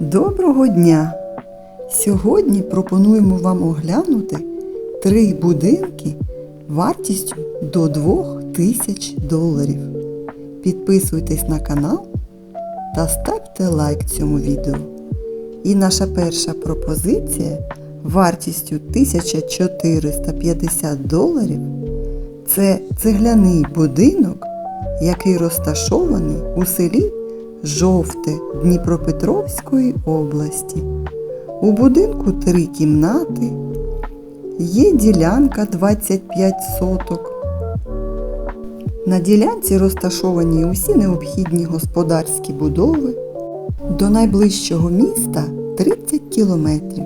Доброго дня! Сьогодні пропонуємо вам оглянути три будинки вартістю до 2000 доларів. Підписуйтесь на канал та ставте лайк цьому відео. І наша перша пропозиція вартістю 1450 доларів це цегляний будинок, який розташований у селі Жовте Дніпропетровської області. У будинку три кімнати, є ділянка 25 соток. На ділянці розташовані усі необхідні господарські будови. До найближчого міста 30 кілометрів.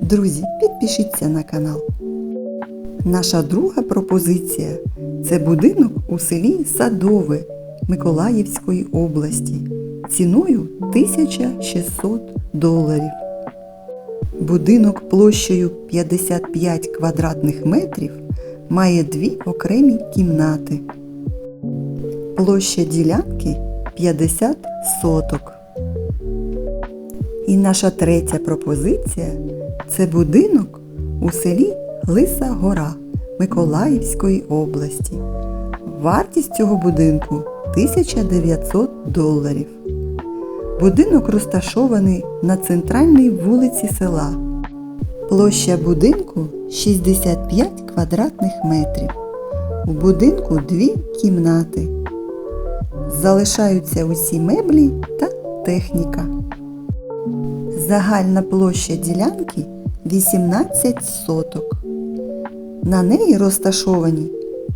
Друзі, підпишіться на канал. Наша друга пропозиція це будинок у селі Садове Миколаївської області ціною 1600 доларів. Будинок площею 55 квадратних метрів має дві окремі кімнати. Площа ділянки 50 соток. І наша третя пропозиція це будинок у селі Лиса Гора Миколаївської області. Вартість цього будинку 1900 доларів. Будинок розташований на центральній вулиці села. Площа будинку 65 квадратних метрів. У будинку дві кімнати. Залишаються усі меблі та техніка. Загальна площа ділянки 18 соток. На неї розташовані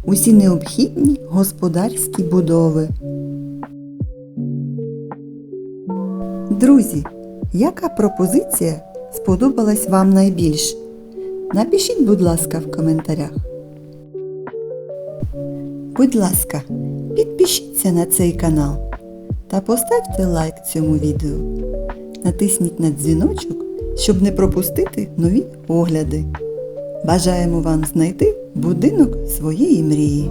усі необхідні господарські будови. Друзі, яка пропозиція сподобалась вам найбільше? Напишіть, будь ласка, в коментарях. Будь ласка, підпишіться на цей канал та поставте лайк цьому відео. Натисніть на дзвіночок, щоб не пропустити нові огляди. Бажаємо вам знайти будинок своєї мрії.